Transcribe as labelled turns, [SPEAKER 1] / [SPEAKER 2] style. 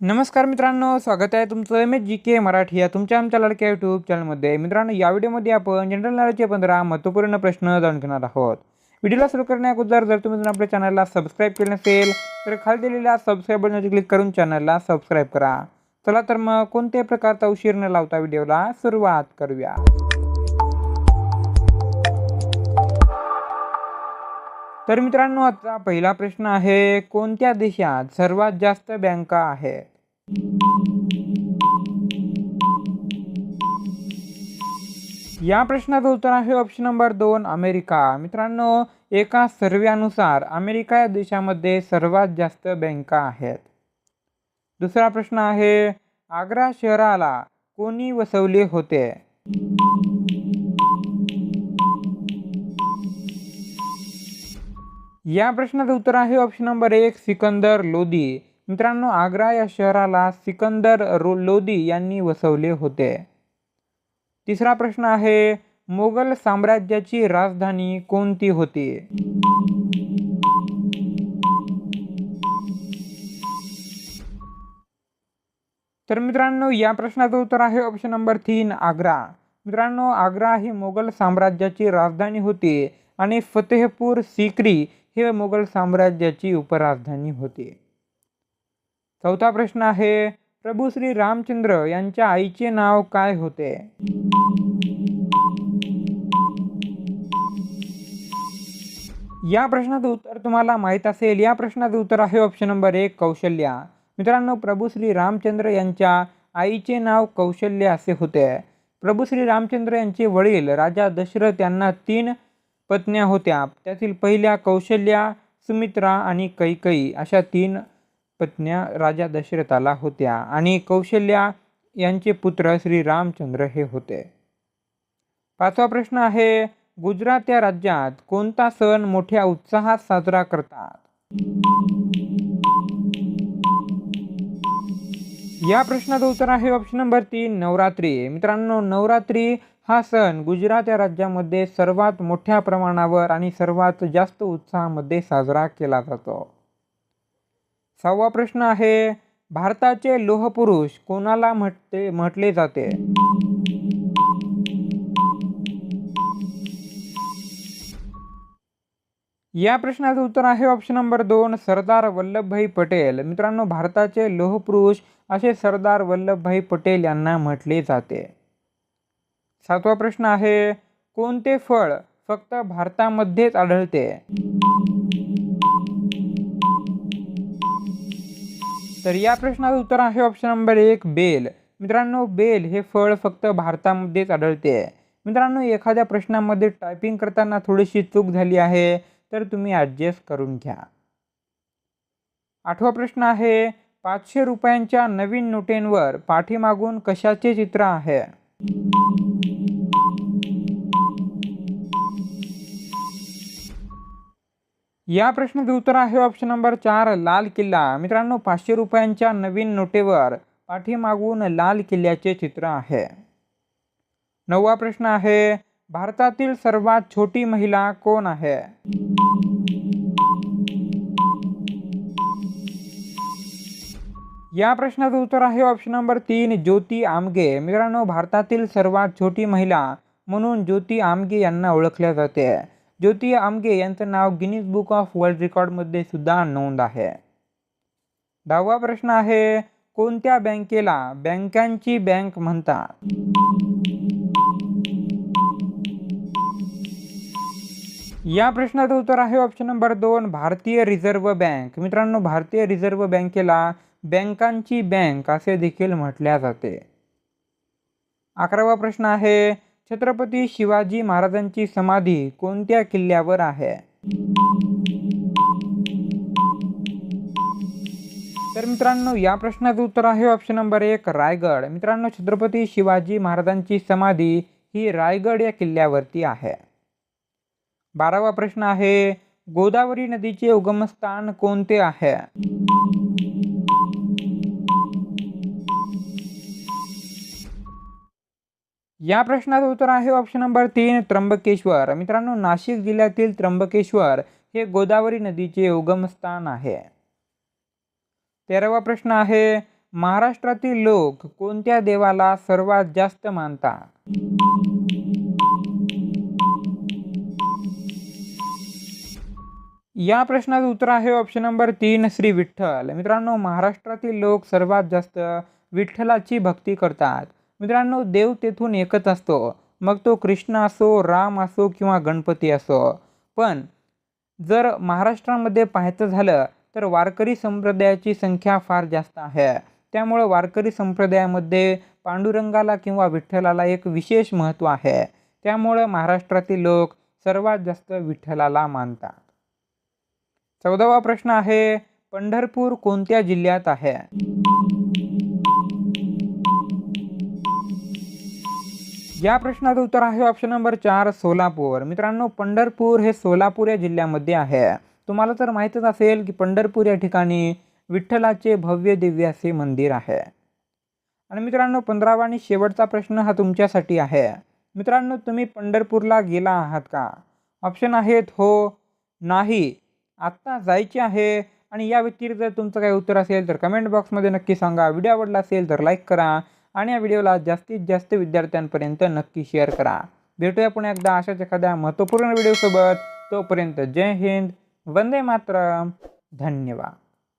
[SPEAKER 1] नमस्कार मित्रांनो स्वागत आहे तुमचं M H G K Marathi या तुमच्या आमच्या लाडक्या यूट्यूब चॅनलमध्ये मित्रांनो या व्हिडिओमध्ये आपण जनरल नॉलेजचे पंधरा महत्त्वपूर्ण प्रश्न जाणून घेणार आहोत. व्हिडिओला सुरू करण्याअगोदर जर तुम्ही जर आपल्या चॅनलला सबस्क्राईब केलं नसेल तर खाली दिलेल्या सबस्क्राईब बटनवर क्लिक करून चॅनलला सबस्क्राईब करा. चला तर मग कोणत्याही प्रकारचा उशीर न लावता व्हिडिओला सुरुवात करूया. तर मित्रांनो आजचा पहिला प्रश्न आहे कोणत्या देशात सर्वात जास्त बँका आहेत या प्रश्नाचं उत्तर आहे ऑप्शन नंबर दोन अमेरिका. मित्रांनो एका सर्व्यानुसार अमेरिका या देशामध्ये सर्वात जास्त बँका आहेत. दुसरा प्रश्न आहे आग्रा शहराला कोणी वसवले होते? या प्रश्नाचं उत्तर आहे ऑप्शन नंबर एक सिकंदर लोदी मित्रांनो आग्रा या शहराला सिकंदर रो लोदी यांनी वसवले होते. तिसरा प्रश्न आहे मोगल साम्राज्याची राजधानी कोणती होती? तर मित्रांनो या प्रश्नाचं उत्तर आहे ऑप्शन नंबर तीन आग्रा. मित्रांनो आग्रा ही मोगल साम्राज्याची राजधानी होती आणि फतेहपूर सिक्री हे मोगल साम्राज्याची उपराजधानी होती. चौथा प्रश्न आहे प्रभू श्री रामचंद्र यांच्या आईचे नाव काय होते? या प्रश्नाचं उत्तर तुम्हाला माहीत असेल. या प्रश्नाचं उत्तर आहे ऑप्शन नंबर एक कौशल्या. मित्रांनो प्रभू श्री रामचंद्र यांच्या आईचे नाव कौशल्य असे होते. प्रभू श्री रामचंद्र यांचे वडील राजा दशरथ यांना तीन पत्न्या होत्या. त्यातील पहिल्या कौशल्या सुमित्रा आणि कैकई अशा तीन पत्न्या राजा दशरथाला होत्या आणि कौशल्या यांचे पुत्र श्री रामचंद्र हे होते. पाचवा प्रश्न आहे गुजरात या राज्यात कोणता सण मोठ्या उत्साहात साजरा करतात? या प्रश्नाचं उत्तर आहे ऑप्शन नंबर तीन नवरात्री. मित्रांनो नवरात्री हा सण गुजरात या राज्यामध्ये सर्वात मोठ्या प्रमाणावर आणि सर्वात जास्त उत्साहामध्ये साजरा केला जातो. सहावा प्रश्न आहे भारताचे लोहपुरुष कोणाला म्हटते म्हटले जाते? या प्रश्नाचं उत्तर आहे ऑप्शन नंबर दोन सरदार वल्लभभाई पटेल. मित्रांनो भारताचे लोहपुरुष असे सरदार वल्लभभाई पटेल यांना म्हटले जाते. सातवा प्रश्न आहे कोणते फळ फक्त भारतामध्येच आढळते? तर या प्रश्नाचं उत्तर आहे ऑप्शन नंबर एक बेल. मित्रांनो बेल हे फळ फक्त भारतामध्येच आढळते. मित्रांनो एखाद्या प्रश्नामध्ये टायपिंग करताना थोडीशी चूक झाली आहे तर तुम्ही ॲडजस्ट करून घ्या. आठवा प्रश्न आहे पाचशे रुपयांच्या नवीन नोटेंवर पाठीमागून कशाचे चित्र आहे? या प्रश्नाचं उत्तर आहे ऑप्शन नंबर चार लाल किल्ला. मित्रांनो पाचशे रुपयांच्या नवीन नोटेवर पाठीमागून लाल किल्ल्याचे चित्र आहे. नववा प्रश्न आहे भारतातील सर्वात छोटी महिला कोण आहे? या प्रश्नाचं उत्तर आहे ऑप्शन नंबर तीन ज्योती आमगे. मित्रांनो भारतातील सर्वात छोटी महिला म्हणून ज्योती आमगे यांना ओळखल्या जाते. ज्योती आमगे यांचं नाव गिनीज बुक ऑफ वर्ल्ड रेकॉर्डमध्ये सुद्धा नोंद आहे. दहावा प्रश्न आहे कोणत्या बँकेला बँकांची बँक म्हणतात? या प्रश्नाचं उत्तर आहे ऑप्शन नंबर दोन भारतीय रिझर्व्ह बँक. मित्रांनो भारतीय रिझर्व्ह बँकेला बँकांची बँक असे देखील म्हटल्या जाते. अकरावा प्रश्न आहे छत्रपती शिवाजी महाराजांची समाधी कोणत्या किल्ल्यावर आहे? तर मित्रांनो या प्रश्नाचं उत्तर आहे ऑप्शन नंबर एक रायगड. मित्रांनो छत्रपती शिवाजी महाराजांची समाधी ही रायगड या किल्ल्यावरती आहे. बारावा प्रश्न आहे गोदावरी नदीचे उगमस्थान कोणते आहे? या प्रश्नाचं उत्तर आहे ऑप्शन नंबर तीन त्र्यंबकेश्वर. मित्रांनो नाशिक जिल्ह्यातील त्र्यंबकेश्वर हे गोदावरी नदीचे उगमस्थान आहे. तेरावा प्रश्न आहे महाराष्ट्रातील लोक कोणत्या देवाला सर्वात जास्त मानतात? या प्रश्नाचं उत्तर आहे ऑप्शन नंबर तीन श्री विठ्ठल. मित्रांनो महाराष्ट्रातील लोक सर्वात जास्त विठ्ठलाची भक्ती करतात. मित्रांनो देव तेथून एकच असतो. मग तो कृष्ण असो राम असो किंवा गणपती असो. पण जर महाराष्ट्रामध्ये पाहायचं झालं तर वारकरी संप्रदायाची संख्या फार जास्त आहे. त्यामुळं वारकरी संप्रदायामध्ये पांडुरंगाला किंवा विठ्ठलाला एक विशेष महत्त्व आहे. त्यामुळं महाराष्ट्रातील लोक सर्वात जास्त विठ्ठलाला मानतात. चौदावा प्रश्न आहे पंढरपूर कोणत्या जिल्ह्यात आहे? या प्रश्नाचं उत्तर आहे ऑप्शन नंबर चार सोलापूर. मित्रांनो पंढरपूर हे सोलापूर या जिल्ह्यामध्ये आहे. तुम्हाला तर माहीतच असेल की पंढरपूर या ठिकाणी विठ्ठलाचे भव्य दिव्य असे मंदिर आहे. आणि मित्रांनो पंधरावा आणि शेवटचा प्रश्न हा तुमच्यासाठी आहे. मित्रांनो तुम्ही पंढरपूरला गेला आहात का? ऑप्शन आहेत हो नाही. आत्ता जायचे आहे आणि या व्यतिरिक्त जर तुमचं काही उत्तर असेल तर कमेंट बॉक्समध्ये नक्की सांगा. व्हिडिओ आवडला असेल तर लाईक करा. आणि या व्हिडिओला जास्तीत जास्त विद्यार्थ्यांपर्यंत नक्की शेअर करा. भेटूया पुन्हा एकदा अशाच एखाद्या महत्त्वपूर्ण व्हिडिओसोबत. तोपर्यंत जय हिंद. वंदे मातरम. धन्यवाद.